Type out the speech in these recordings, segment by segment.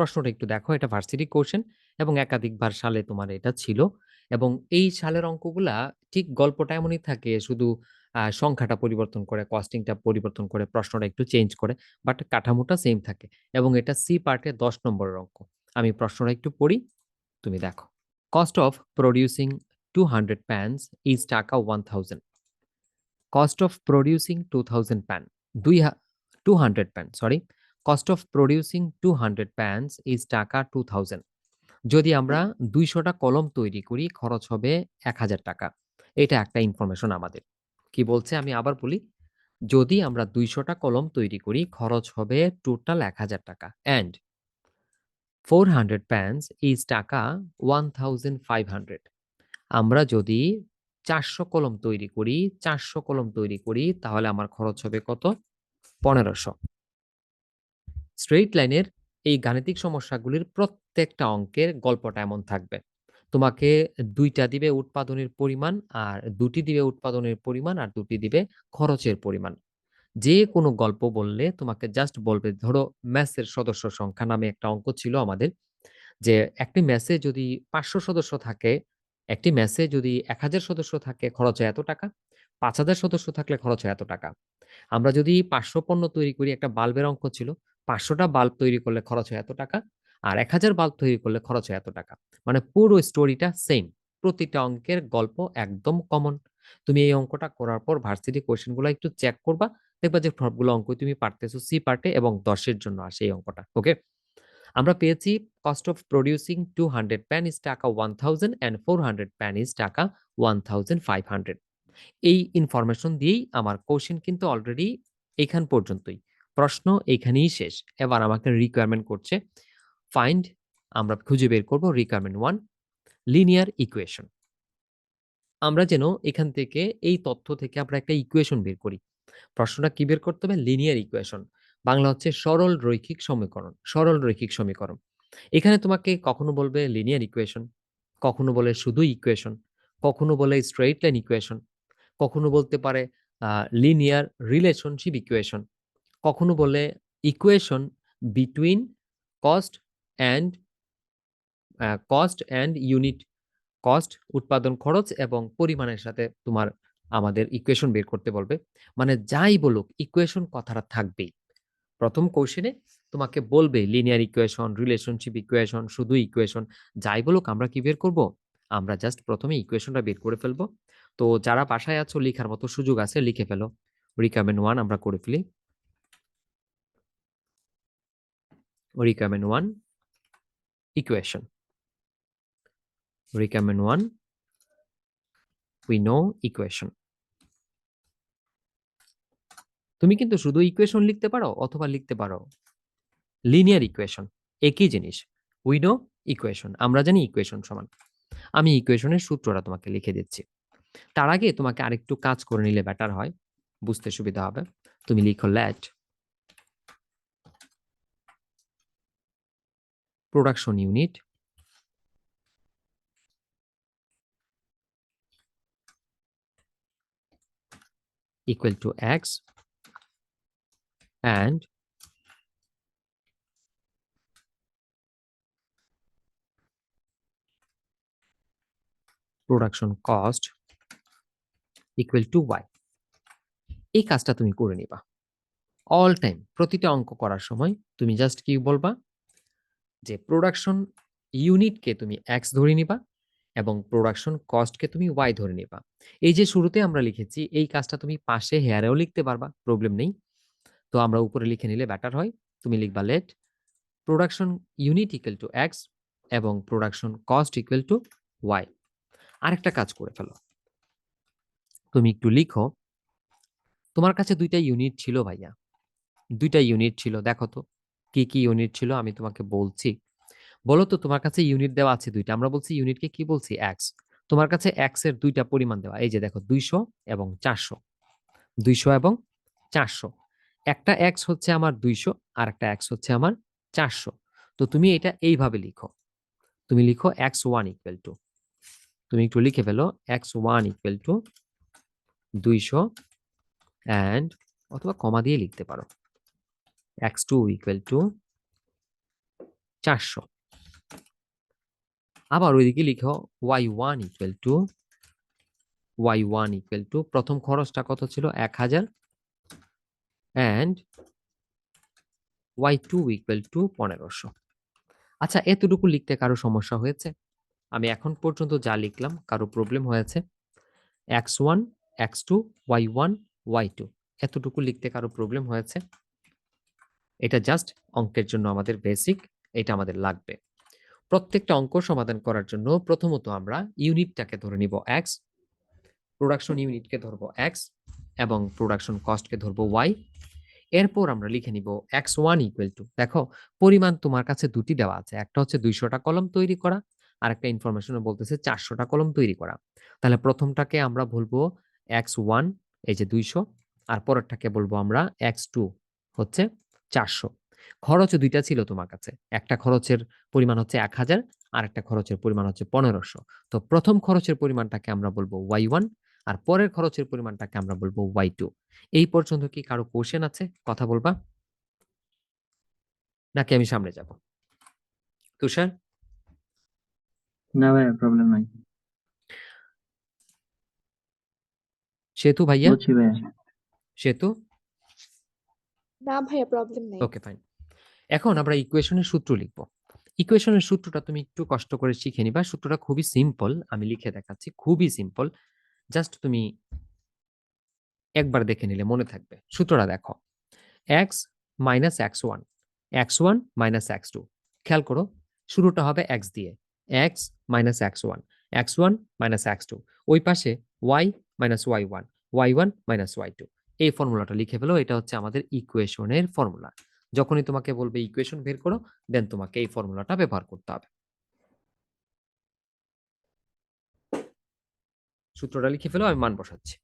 প্রশ্নটা একটু দেখো এটা ভার্সিটি কোশ্চেন এবং একাধিকবার সালে তোমার এটা ছিল এবং এই সালের অঙ্কগুলা ঠিক গল্পটা এমনই থাকে শুধু সংখ্যাটা পরিবর্তন করে, কস্টিংটা পরিবর্তন করে, প্রশ্নটা একটু চেঞ্জ করে। বাট কাঠামোটা সেম থাকে এবং এটা সি পার্টে ১০ নম্বরের অঙ্ক। আমি প্রশ্নটা একটু পড়ি, তুমি দেখো। Cost of producing 200 pans is টাকা 1000 কস্ট অফ প্রোডিউসিং 2000 প্যান দুই হা 200 pan sorry cost of producing 200 pans is টাকা 2000 যদি আমরা দুইশোটা কলম তৈরি করি খরচ হবে 1000 টাকা। এটা একটা ইনফরমেশন আমাদের। কি বলছে আমি আবার বলি। যদি আমরা দুইশোটা কলম তৈরি করি খরচ হবে টোটাল 1000 টাকা অ্যান্ড 400 প্যান্স ইজ টাকা 1500 আমরা যদি 400 কলম তৈরি করি 400 কলম তৈরি করি তাহলে আমার খরচ হবে কত? 1500 স্ট্রেইট লাইনের এই গাণিতিক সমস্যাগুলির প্রত্যেকটা অঙ্কের গল্পটা এমন থাকবে। তোমাকে দুইটা দিবে উৎপাদনের পরিমাণ আর দুটি দিবে উৎপাদনের পরিমাণ আর দুটি দিবে খরচের পরিমাণ। যে কোনো গল্প বললে তোমাকে জাস্ট বলবে ধরো মেসের সদস্য সংখ্যা নামে একটা অঙ্ক ছিল আমাদের। যে একটি মেসে যদি ৫০০ সদস্য থাকে, একটি মেসে যদি ১০০০ সদস্য থাকে খরচ হয় এত টাকা, ৫০০০ সদস্য থাকলে খরচ হয় এত টাকা। আমরা যদি ৫০০ পণ্য তৈরি করি একটা বাল্বের অঙ্ক ছিল। ৫০০ টা বাল্ব তৈরি করলে খরচ হয় এত টাকা। আর ১০০০ বাল্ব তৈরি করলে খরচ হয় এত টাকা। মানে পুরো স্টোরিটা সেম প্রতিটা অঙ্কের গল্প একদম কমন। তুমি এই অঙ্কটা করার পর ভার্সিটি কোয়েশ্চেনগুলা একটু চেক করবা। দেখবা যে সবগুলো অঙ্কই তুমি পারতেছো সি পার্টে এবং দশের জন্য আসে এই অঙ্কটা। ওকে? আমরা পেয়েছি cost of producing 200 pan is টাকা 1000 অ্যান্ড 400 প্যান ইজ টাকা 1500 এই ইনফরমেশন দিয়েই আমার কোয়েশ্চেন কিন্তু অলরেডি এখান পর্যন্তই। প্রশ্ন এখানেই শেষ। এবার আমাকে রিকোয়ারমেন্ট করছে ফাইন্ড আমরা খুঁজে বের করব রিকোয়ারমেন্ট ওয়ান লিনিয়ার ইকুয়েশন। আমরা যেন এখান থেকে এই তথ্য থেকে আমরা একটা ইকুয়েশন বের করি। প্রশ্নটা কি বের করতে হবে? Linear equation. বাংলা হচ্ছে সরল রৈখিক সমীকরণ। সরল রৈখিক সমীকরণ। এখানে তোমাকে কখনো বলবে লিনিয়ার ইকুয়েশন, কখনো বলে শুধু ইকুয়েশন, কখনো বলে স্ট্রেইট লাইন ইকুয়েশন, কখনো বলতে পারে লিনিয়ার রিলেশনশিপ ইকুয়েশন, কখনো বলে equation between cost and cost and unit cost উৎপাদন খরচ এবং পরিমাণের সাথে তোমার আমাদের ইকুয়েশন বের করতে বলবে। মানে যাই বলুক ইকুয়েশন কথাটা থাকবেই। ১ম কোয়েশ্চেনে তোমাকে বলবে লিনিয়ার ইকুয়েশন, রিলেশনশিপ ইকুয়েশন, শুধু ইকুয়েশন যাই বলুক আমরা কি বের করব? আমরা জাস্ট ১ম এ ইকুয়েশনটা বের করে ফেলব তো যারা বাসায় আছো লিখার মতো সুযোগ আছে লিখে ফেলো। রিকোয়ারমেন্ট 1 আমরা করে ফেলি। Requirement 1 equation. Requirement 1 we know equation. তুমি কিন্তু শুধু ইকুয়েশন লিখতে পারো অথবা লিখতে পারো। লিনিয়ার ইকুয়েশন একই জিনিস। উই নো ইকুয়েশন আমরা জানি ইকুয়েশন সমান। আমি ইকুয়েশনের সূত্রটা তোমাকে লিখে দিচ্ছি। তার আগে তোমাকে আরেকটু কাজ করে নিলে বেটার হয়, বুঝতে সুবিধা হবে। তুমি লিখো let production unit equal to x. And production cost equal to Y এই কাজটা তুমি করে নিবা। অল টাইম প্রতিটা অঙ্ক করার সময় তুমি জাস্ট কি বলবা? যে প্রোডাকশন ইউনিটকে তুমি এক্স ধরে নিবা এবং প্রোডাকশন কস্টকে তুমি ওয়াই ধরে নিবা। এই যে শুরুতে আমরা লিখেছি এই কাজটা তুমি পাশে হেয়ারেও লিখতে পারবা, প্রবলেম নেই। তো আমরা উপরে লিখে নিলে ব্যাটার হয়। তুমি লিখবা let production unit equal to X এবং production cost equal to Y. আরেকটা কাজ করে ফেলো। তুমি একটু লিখো তোমার কাছে দুইটা ইউনিট ছিল ভাইয়া। দুইটা ইউনিট ছিল দেখো তো। কি, কি ইউনিট ছিল আমি তোমাকে বলছি। বলো তো তোমার কাছে ইউনিট দেওয়া আছে দুইটা আমরা বলছি ইউনিটকে কি বলছি? এক্স। তোমার কাছে এক্সের ২ টা পরিমাণ দেওয়া। এই যে দেখো ২০০ এবং চারশো দুইশো এবং ৪০০। একটা এক্স হচ্ছে আমার ২০০ আর একটা এক্স হচ্ছে আমার ৪০০। তো তুমি এটা এইভাবে লিখো। তুমি লিখো এক্স ওয়ান ইকুয়াল টু তুমি একটু লিখে ফেলো X one equal to ২০০ and অথবা কমা দিয়ে লিখতে পারো x2 ইকুয়াল টু 400 আবার ওইদিকে লিখো y1 equal to y1 equal to প্রথম খরচটা কত ছিল? 1000 অ্যান্ড y2 ইকুয়াল টু 1500 আচ্ছা এতটুকু লিখতে কারও সমস্যা হয়েছে? আমি এখন পর্যন্ত যা লিখলাম, কারও প্রবলেম হয়েছে? X1 x2 y1 y2 এতটুকু লিখতে কারও প্রবলেম হয়েছে? এটা জাস্ট অঙ্কের জন্য আমাদের বেসিক এটা আমাদের লাগবে। প্রত্যেকটা অঙ্ক সমাধান করার জন্য প্রথমত আমরা ইউনিটটাকে ধরে নিব এক্স প্রোডাকশন ইউনিটকে ধরবো এক্স এবং প্রোডাকশন কস্টকে ধরবো ওয়াই এরপর আমরা লিখে নিব এক্স ওয়ান ইকুয়াল টু দেখো পরিমাণ তোমার কাছে দুটি দেওয়া আছে, একটা হচ্ছে দুইশোটা কলম তৈরি করা আর একটা ইনফরমেশনে বলতেছে চারশোটা কলম তৈরি করা। তাহলে প্রথমটাকে আমরা বলব এক্স ওয়ান এই যে দুইশো, আর পরেরটাকে বলব আমরা এক্স টু হচ্ছে চারশো। খরচ দুইটা ছিল তোমার কাছে। একটা খরচের পরিমাণ হচ্ছে এক হাজার আর একটা খরচের পরিমাণ হচ্ছে পনেরোশো। তো প্রথম খরচের পরিমাণটাকে আমরা বলব ওয়াই ওয়ান আর পরের খরচের পরিমাণটাকে আমরা বলব ওয়াই টু। এই পর্যন্ত কি কারও কোশ্চেন আছে? কথা বলবা? নাকি আমি সামনে যাব? তুষার? না ভাইয়া প্রবলেম নাই। সেতু ভাইয়া? সেতু? না ভাইয়া প্রবলেম নেই। ওকে ফাইন এখন আমরা ইকুয়েশনের সূত্র লিখব। ইকুয়েশনের সূত্রটা তুমি একটু কষ্ট করে শিখে নিবা। সূত্রটা খুবই সিম্পল আমি লিখে দেখাচ্ছি, খুবই সিম্পল জাস্ট তুমি একবার দেখে নিলে মনে থাকবে। সূত্রটা দেখো। X minus X one X one minus X two খেয়াল করো, শুরুটা হবে এক্স দিয়ে। X minus X one X one minus X two ওই পাশে Y minus Y one Y one minus Y two এই ফর্মুলাটা লিখে ফেলো, এটা হচ্ছে আমাদের ইকুয়েশনের ফর্মুলা যখনই তোমাকে বলবে ইকুয়েশন বের করো দেন তোমাকে এই ফর্মুলাটা ব্যবহার করতে হবে। সূত্রটা লিখে ফেলো, আমি মান বসাচ্ছি।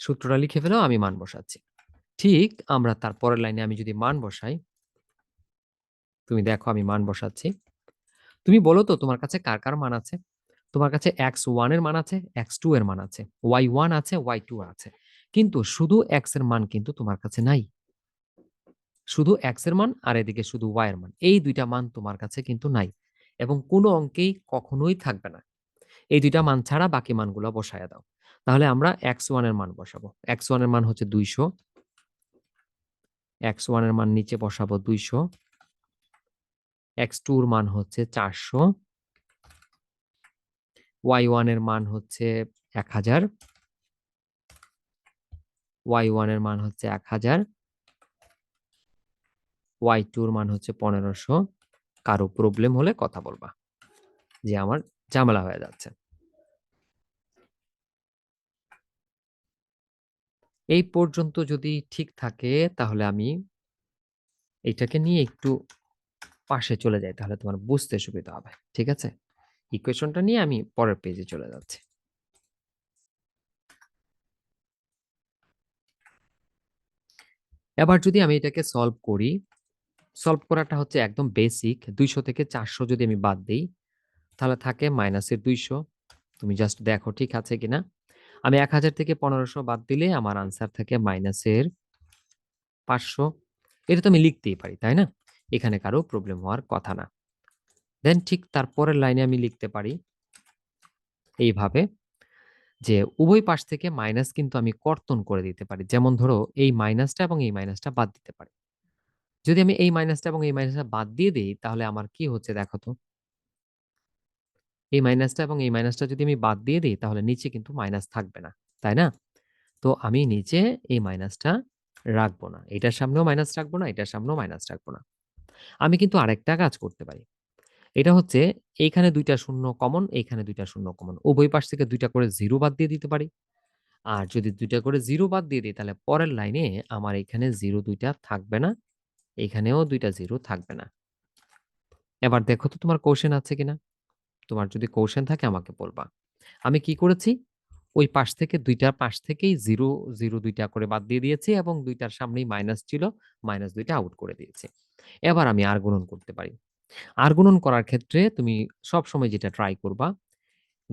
সূত্রটা লিখে ফেলো, আমি মান বসাচ্ছি। ঠিক আমরা তার পরের লাইনে আমি যদি মান বসাই তুমি দেখো আমি মান বসাচ্ছি। তুমি বলো তো তোমার কাছে কার কার মান আছে? তোমার কাছে এক্স ওয়ানের মান আছে এক্স টু এর মান আছে ওয়াই ওয়ান আছে ওয়াই টু আছে। কিন্তু শুধু এক্সের মান কিন্তু তোমার কাছে নাই। শুধু এক্সের মান আর এদিকে শুধু ওয়াই এর মান। এই দুইটা মান তোমার কাছে কিন্তু নাই এবং কোনো অঙ্কেই কখনোই থাকবে না। এই দুইটা মান ছাড়া বাকি মানগুলো বসায় দাও। তাহলে আমরা এক্স ওয়ানের মান বসাবো। এক্স ওয়ানের মান হচ্ছে দুইশো। এক্স ওয়ানের মান নিচে বসাবো দুইশো। এক্স টুর মান হচ্ছে চারশো। ওয়াই ওয়ানের মান হচ্ছে এক হাজার। ওয়াই ওয়ানের মান হচ্ছে এক হাজার। ওয়াই টুর মান হচ্ছে পনেরোশো। কারও প্রবলেম হলে কথা বলবা। যে আমার ঝামেলা হয়ে যাচ্ছে। এই পর্যন্ত যদি ঠিক থাকে, তাহলে আমি এইটাকে নিয়ে একটু পাশে চলে যাই তাহলে তোমার বুঝতে সুবিধা হবে, ঠিক আছে? ইকুয়েশনটা নিয়ে আমি পরের পেজে চলে যাচ্ছি। এবার যদি আমি এটাকে সলভ করি সলভ করাটা হচ্ছে একদম বেসিক দুইশো থেকে চারশো যদি আমি বাদ দিই, তাহলে থাকে মাইনাসের দুইশো। তুমি জাস্ট দেখো ঠিক আছে কিনা? আমি এক হাজার থেকে পনেরোশো বাদ দিলে আমার আনসার থাকে মাইনাসের পাঁচশো। এটা তো আমি লিখতেই পারি, তাই না? এখানে কারও প্রবলেম হওয়ার কথা না। দেন ঠিক তারপরের লাইনে আমি লিখতে পারি এইভাবে যে, উভয় পাশ থেকে মাইনাস কিন্তু আমি কর্তন করে দিতে পারি। যেমন ধরো, এই মাইনাসটা এবং এই মাইনাসটা বাদ দিতে পারি। যদি আমি এই মাইনাসটা এবং এই মাইনাসটা বাদ দিয়ে দিই, তাহলে আমার কি হচ্ছে দেখো তো? এই মাইনাসটা এবং এই মাইনাসটা যদি আমি বাদ দিয়ে দিই, তাহলে নিচে কিন্তু মাইনাস থাকবে না, তাই না? তো আমি নিচে এই মাইনাসটা রাখব না। এটার সামনেও মাইনাস রাখব না, এটার সামনেও মাইনাস রাখব না। আমি কিন্তু আরেকটা কাজ করতে পারি। এটা হচ্ছে এইখানে দুইটা শূন্য কমন এইখানে দুইটা শূন্য কমন উভয় পাশ থেকে দুইটা করে জিরো বাদ দিয়ে দিতে পারি। আর যদি দুইটা করে জিরো বাদ দিয়ে দিই, তাহলে পরের লাইনে আমার এখানে জিরো দুইটা থাকবে না এখানেও দুইটা জিরো থাকবে না। এবার দেখো তো তোমার কোশ্চেন আছে কিনা? তোমার যদি কোশ্চেন থাকে, আমাকে বলবা। আমি কি করেছি? ওই পাশ থেকে দুইটার পাশ থেকেই জিরো জিরো দুইটা করে বাদ দিয়ে দিয়েছি এবং দুইটার সামনেই মাইনাস ছিল মাইনাস দুইটা আউট করে দিয়েছি। এবার আমি আর করতে পারি আর করার ক্ষেত্রে তুমি সব সময় যেটা ট্রাই করবা,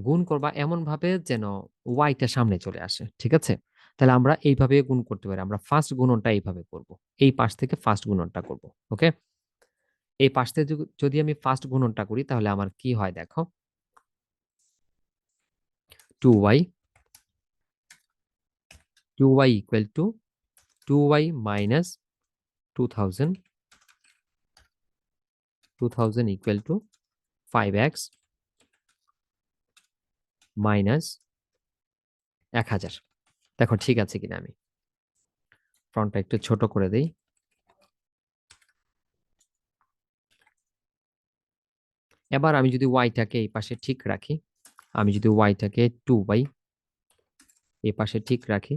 গুণ করবা এমনভাবে যেন ওয়াইটা সামনে চলে আসে। ঠিক আছে? তাহলে আমরা এইভাবে গুণ করতে পারি। আমরা ফার্স্ট গুণনটা এইভাবে করব। এই পাশ থেকে ফার্স্ট গুণনটা করব। ওকে? এই পাশ থেকে যদি আমি ফার্স্ট গুণনটা করি, তাহলে আমার কি হয় দেখো? Two Y two Y 2y 2y equal to 2y minus 2000 2000 equal to 5x minus 1000 দেখো, ঠিক আছে কিনা আমি? ফন্টটা একটু ছোট করে দেই। এবার আমি যদি ওয়াইটাকে এই পাশে ঠিক রাখি, আমি যদি ওয়াইটাকে টু বাই এই পাশে ঠিক রাখি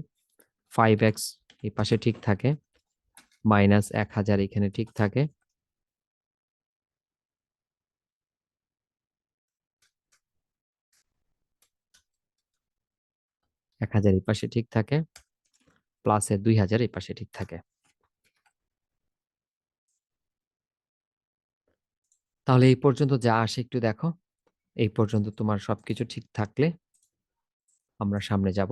ফাইভ এক্স এই পাশে ঠিক থাকে মাইনাস এক হাজার এখানে ঠিক থাকে এক হাজার এই পাশে ঠিক থাকে প্লাসের দুই হাজার এই পাশে ঠিক থাকে। তাহলে এই পর্যন্ত যা আসে একটু দেখো। এই পর্যন্ত তোমার সবকিছু ঠিক থাকলে আমরা সামনে যাব।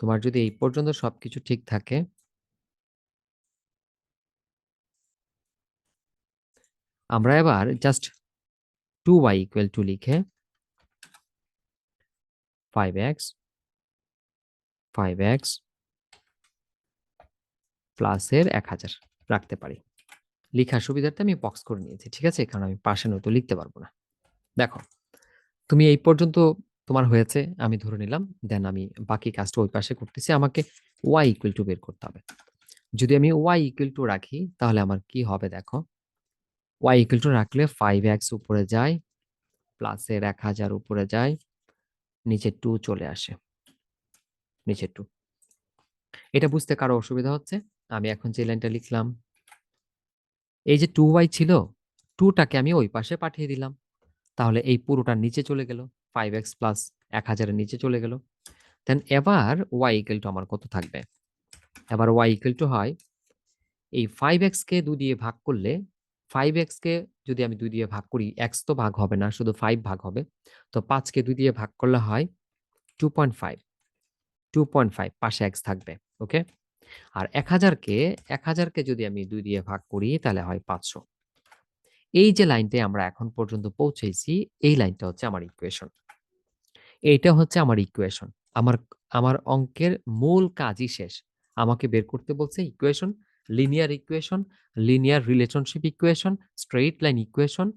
তোমার যদি এই পর্যন্ত সবকিছু ঠিক থাকে, আমরা এবার just two Y equal to লিখে ফাইভ এক্স ফাইভ এক্স প্লাসের এক হাজার রাখতে পারি। লেখার সুবিধার্থে আমি বক্স করে নিয়েছি, ঠিক আছে? কারণ আমি পাশে নয়তো লিখতে পারব না। দেখো, তুমি এই পর্যন্ত তোমার হয়েছে, আমি ধরে নিলাম দেন আমি বাকি কাজটা ওই পাশে করতেছি, আমাকে ওয়াই ইকুয়াল টু বের করতে হবে। যদি আমি ওয়াই ইকুয়াল টু রাখি, তাহলে আমার কি হবে দেখো? ওয়াই ইকুয়াল টু রাখলে ফাইভ এক্স উপরে যায় প্লাসের এক হাজার উপরে যায় নিচে টু চলে আসে। নিচে টু এটা বুঝতে কারও অসুবিধা হচ্ছে? আমি এখন যে লাইনটা লিখলাম, এই যে টু ওয়াই ছিল টুটাকে আমি ওই পাশে পাঠিয়ে দিলাম। তাহলে এই পুরোটা নিচে চলে গেল ফাইভ এক্স প্লাস এক হাজারের নিচে চলে গেল। দেন এবার ওয়াই ইকুয়াল টু আমার কত থাকবে? এবার ওয়াই ইকুয়াল টু হয়, এই ফাইভ এক্সকে দু দিয়ে ভাগ করলে ফাইভ এক্সকে যদি আমি দুই দিয়ে ভাগ করি এক্স তো ভাগ হবে না, শুধু ফাইভ ভাগ হবে। তো পাঁচকে দুই দিয়ে ভাগ করলে হয় two point five two point five পাশে এক্স থাকবে, ওকে? আর এক হাজারকে এক হাজারকে যদি আমি দুই দিয়ে ভাগ করি, তাহলে হয় পাঁচশো। এই যে লাইনটায় আমরা এখন পর্যন্ত পৌঁছেছি, এই লাইনটা হচ্ছে আমার ইকুয়েশন এইটা হচ্ছে আমার ইকুয়েশন আমার আমার অঙ্কের মূল কাজই শেষ। আমাকে বের করতে বলছে equation linear equation linear relationship equation straight line equation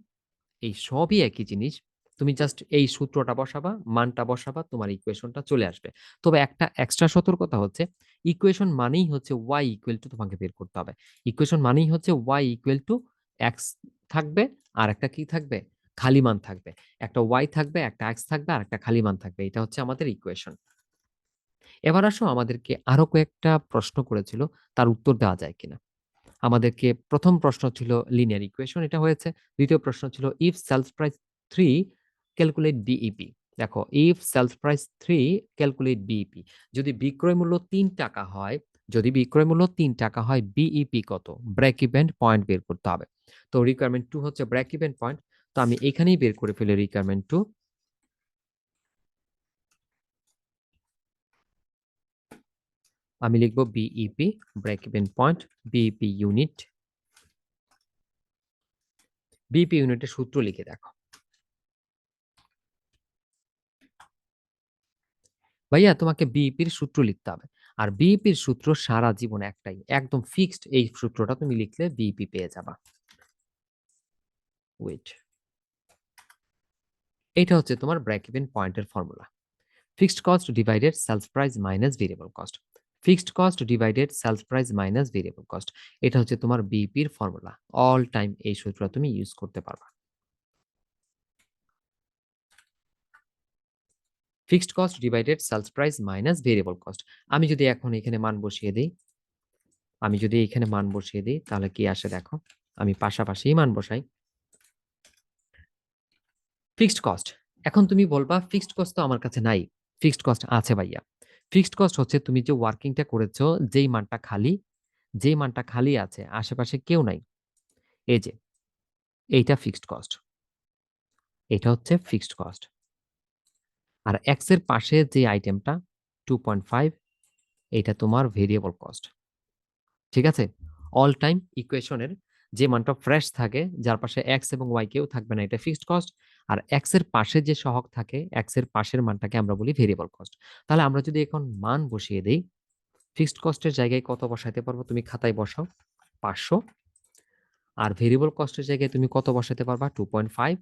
এই সবই একই জিনিস। তুমি জাস্ট এই সূত্রটা বসাবা, মানটা বসাবা, তোমার ইকুয়েশনটা চলে আসবে। তবে একটা এক্সট্রা সতর্কতা হচ্ছে ইকুয়েশন মানেই হচ্ছে ওয়াই ইকুয়াল টু তোমাকে বের করতে হবে। ইকুয়েশন মানেই হচ্ছে ওয়াই ইকুয়াল টু এক্স থাকবে আর একটা কি থাকবে? খালি মান থাকবে। একটা ওয়াই থাকবে, একটা এক্স থাকবে আর একটা খালি মান থাকবে। এটা হচ্ছে আমাদের ইকুয়েশন এবার আসো আমাদেরকে আরও কয়েকটা প্রশ্ন করেছিল, তার উত্তর দেওয়া যায় কিনা। আমাদেরকে প্রথম প্রশ্ন ছিল লিনিয়ার ইকুয়েশন এটা হয়েছে। দ্বিতীয় প্রশ্ন ছিল if sales price three calculate BEP দেখো if sales price three calculate BEP যদি বিক্রয় মূল্য তিন টাকা হয়, যদি বিক্রয় মূল্য তিন টাকা হয় বিইপি কত? ব্রেক ইভেন্ট পয়েন্ট বের করতে হবে। তো রিকোয়ারমেন্ট টু হচ্ছে ব্রেক ইভেন্ট পয়েন্ট তো আমি এখানেই বের করে ফেলি রিকোয়ারমেন্ট টু আমি লিখব BEP break even point BEP unit BEP ইউনিটের সূত্র লিখে দেখো। ভাইয়া, তোমাকে বিইপির সূত্র লিখতে হবে। আর বিইপির সূত্র সারা জীবন একটাই, একদম ফিক্সড এই সূত্রটা তুমি লিখলে বিইপি পেয়ে যাবা। ওয়েট এটা হচ্ছে তোমার ব্রেক ইভেন পয়েন্টের formula fixed cost divided sales price minus variable cost fixed cost divided sales price minus variable cost. এটা হচ্ছে তোমার বিপির ফর্মুলা। অল টাইম এই সূত্রটা তুমি ইউজ করতে পারবা। Fixed cost divided sales price minus variable cost. আমি যদি এখন এখানে মান বসিয়ে দিই, আমি যদি এখানে মান বসিয়ে দিই, তাহলে কি আসে দেখো? আমি পাশাপাশি মান বসাই। Fixed cost. এখন তুমি বলবা, ফিক্সড কস্ট তো আমার কাছে নাই। ফিক্সড কস্ট আছে ভাইয়া। ফিক্সড কস্ট হচ্ছে তুমি যে ওয়ার্কিংটা করেছ, যেই মানটা খালি, যেই মানটা খালি আছে, আশেপাশে কেউ নাই। এই যে, এইটা ফিক্সড কস্ট। এটা হচ্ছে ফিক্সড কস্ট। আর এক্সের পাশে যে আইটেমটা, টু পয়েন্ট ফাইভ এটা তোমার ভেরিয়েবল কস্ট। ঠিক আছে? অল টাইম ইকুয়েশনের যে মানটা ফ্রেশ থাকে, যার পাশে এক্স এবং ওয়াই কেউ থাকবে না, এটা ফিক্সড কস্ট। আর এক্সের পাশে যে সহগ থাকে এক্সের পাশের মানটাকে আমরা বলি ভেরিয়েবল কস্ট তাহলে আমরা যদি এখন মান বসিয়ে দেই ফিক্সড কস্টের জায়গায় কত বসাইতে পারব? তুমি খাতায় বসাও, পাঁচশো। আর ভেরিয়েবল কস্টের জায়গায় তুমি কত বসাতে পারবা? টু পয়েন্ট ফাইভ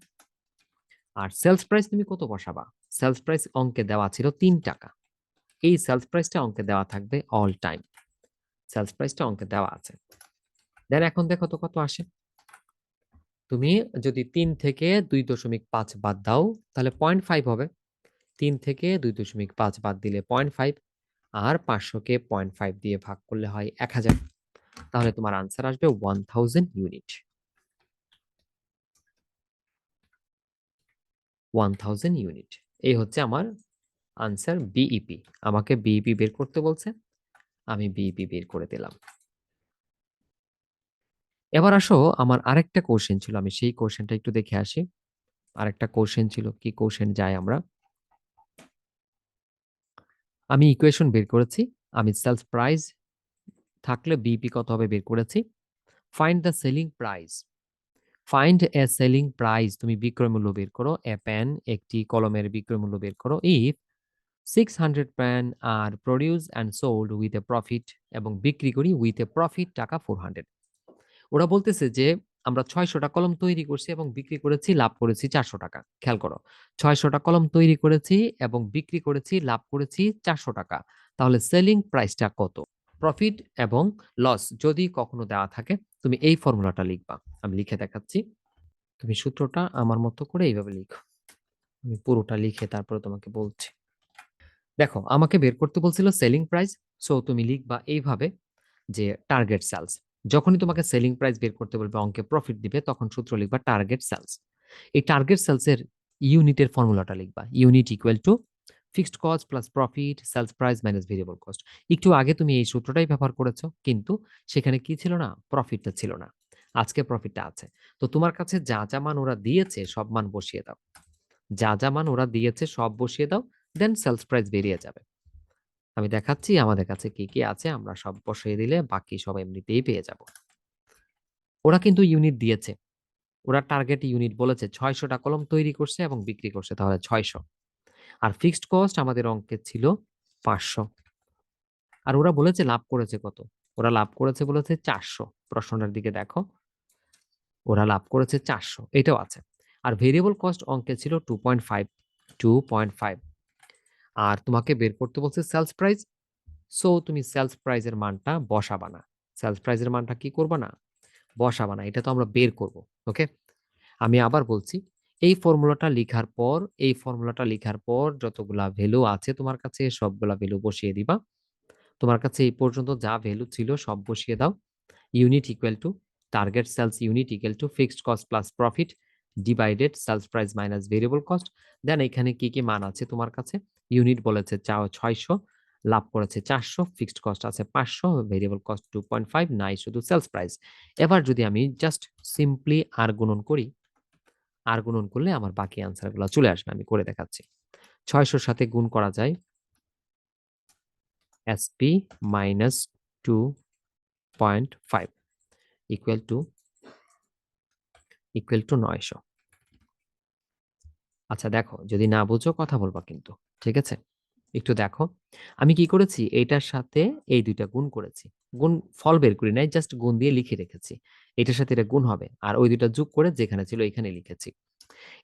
আর সেলস প্রাইস তুমি কত বসাবা? সেলস প্রাইস অঙ্কে দেওয়া ছিল তিন টাকা। এই সেলস প্রাইসটা অঙ্কে দেওয়া থাকবে অল টাইম সেলস প্রাইসটা অঙ্কে দেওয়া আছে। দেন এখন দেখো তো কত আসে? তুমি যদি তিন থেকে দুই দশমিক পাঁচ বাদ দাও, তাহলে পয়েন্ট ফাইভ হবে। তিন থেকে দুই দশমিক পাঁচ বাদ দিলে পয়েন্ট ফাইভ আর পাঁচশোকে পয়েন্ট ফাইভ দিয়ে ভাগ করলে হয় এক হাজার। তাহলে তোমার আনসার আসবে one thousand unit one thousand unit এই হচ্ছে আমার আনসার বিইপি আমাকে বিইপি বের করতে বলছে, আমি বিইপি বের করে দিলাম। এবার আসো, আমার আরেকটা কোশ্চেন ছিল, আমি সেই কোশ্চেনটা একটু দেখে আসি। আরেকটা কোশ্চেন ছিল, কি কোশ্চেন যায় আমরা? আমি ইকুয়েশন বের করেছি, আমি সেলস প্রাইস থাকলে বিপি কত হবে বের করেছি। Find the selling price find a selling price তুমি বিক্রয় মূল্য বের করো এ প্যান একটি কলমের বিক্রয় মূল্য বের করো। If six hundred pan are produce and sold with a profit এবং বিক্রি করি উইথ এ প্রফিট টাকা ফোর হান্ড্রেড ওরা বলতেছে যে, আমরা ছয়শোটা কলম তৈরি করছি এবং বিক্রি করেছি, লাভ করেছি চারশো টাকা। খেয়াল করো ছয়শোটা কলম তৈরি করেছি এবং বিক্রি করেছি, লাভ করেছি চারশো টাকা। তাহলে সেলিং প্রাইসটা কত? প্রফিট এবং লস যদি কখনো দেওয়া থাকে, তুমি এই ফর্মুলাটা লিখবা। আমি লিখে দেখাচ্ছি। তুমি সূত্রটা আমার মতো করে এইভাবে লিখো। আমি পুরোটা লিখে তারপরে তোমাকে বলছি। দেখো, আমাকে বের করতে বলছিল সেলিং প্রাইস। সো, তুমি লিখবা এইভাবে যে, টার্গেট সেলস। যখনই তোমাকে সেলিং প্রাইস বের করতে বলবে, অঙ্কে প্রফিট দিবে, তখন সূত্র লিখবা টার্গেট সেলস এই টার্গেট সেলসের ইউনিটের ফর্মুলাটা লিখবা। Unit equal to fixed cost plus profit sales price minus variable cost একটু আগে তুমি এই সূত্রটাই ব্যবহার করেছ, কিন্তু সেখানে কি ছিল না? প্রফিটটা ছিল না। আজকে প্রফিটটা আছে। তো তোমার কাছে যা যা মান ওরা দিয়েছে, সব মান বসিয়ে দাও। যা যা মান ওরা দিয়েছে, সব বসিয়ে দাও দেন সেলস প্রাইস বেরিয়ে যাবে। আমি দেখাচ্ছি আমাদের কাছে কি কি আছে, আমরা সব বসিয়ে দিলে বাকি সব এমনিতেই পেয়ে যাব। ওরা কিন্তু ইউনিট দিয়েছে। ওরা টার্গেট ইউনিট বলেছে ছয়শোটা কলম তৈরি করছে এবং বিক্রি করছে তাহলে ছয়শো। আর ফিক্সড কস্ট আমাদের অঙ্কে ছিল পাঁচশো। আর ওরা বলেছে লাভ করেছে কত? ওরা লাভ করেছে বলেছে চারশো। প্রশ্নটার দিকে দেখো। ওরা লাভ করেছে চারশো। এটাও আছে। আর ভেরিয়েবল কস্ট অঙ্কে ছিল two point five two point five আর তোমাকে বের করতে বলছে সেলস প্রাইস সো তুমি সেলস প্রাইজের মানটা বসাবা না। সেলস প্রাইজের মানটা কি করবা না? বসাবা না, এটা তো আমরা বের করব ওকে আমি আবার বলছি, এই ফর্মুলাটা লেখার পর, এই ফর্মুলাটা লেখার পর যতগুলা ভ্যালু আছে তোমার কাছে, সবগুলা ভ্যালু বসিয়ে দিবা। তোমার কাছে এই পর্যন্ত যা ভ্যালু ছিল সব বসিয়ে দাও। Unit equal to target sales unit equal to fixed cost plus profit divided sales price minus variable cost then এখানে কি কি মান আছে তোমার কাছে? ইউনিট বলেছে চাও ছয়শো, লাভ করেছে চারশো ফিক্সড কস্ট আছে পাঁচশো variable cost two point five নাই শুধু সেলস প্রাইস এবার যদি আমি জাস্ট সিম্পলি আর গুণন করি আর গুণন করলে আমার বাকি আনসারগুলো চলে আসবে, আমি করে দেখাচ্ছি। ছয়শোর সাথে গুণ করা যায় SP minus two point five equal to equal to নয়শো। আচ্ছা দেখো, যদি না বুঝো, কথা বলবা কিন্তু, ঠিক আছে? একটু দেখো, আমি কি করেছি? এইটার সাথে এই দুইটা গুণ করেছি। গুণ, ফল বের করি নাই জাস্ট গুণ দিয়ে লিখে রেখেছি। এটার সাথে এটা গুণ হবে, আর ওই দুইটা যোগ করে যেখানে ছিল এখানে লিখেছি।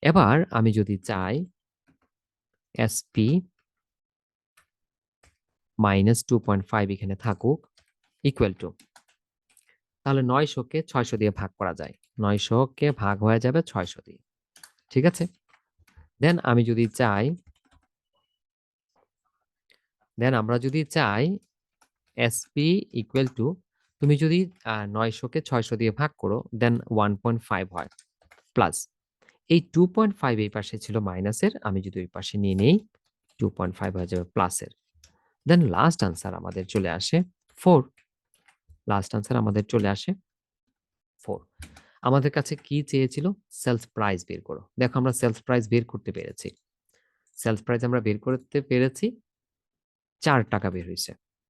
এবার আমি যদি চাই SP minus two point five এখানে থাকুক ইকুয়াল টু তাহলে নয়শোকে ছয়শো দিয়ে ভাগ করা যায়। নয়শোকে ভাগ হয়ে যাবে ছয়শো দিয়ে। ঠিক আছে? দেন আমি যদি চাই দেন আমরা যদি চাই এসপি ইকুয়াল টু তুমি যদি নয়শোকে ছয়শো দিয়ে ভাগ করো দেন ওয়ান পয়েন্ট ফাইভ হয় প্লাস এই টু পয়েন্ট ফাইভ এই পাশে ছিল মাইনাসের আমি যদি ওই পাশে নিয়ে নেই টু পয়েন্ট ফাইভ হয়ে যাবে প্লাসের দেন লাস্ট আনসার আমাদের চলে আসে ফোর লাস্ট আনসার আমাদের চলে আসে ফোর আমাদের কাছে কি চেয়েছিল? সেলস প্রাইস বের করো। দেখো আমরা সেলস প্রাইস বের করতে পেরেছি। সেলস প্রাইস আমরা বের করতে পেরেছি। চার টাকা বের হইছে।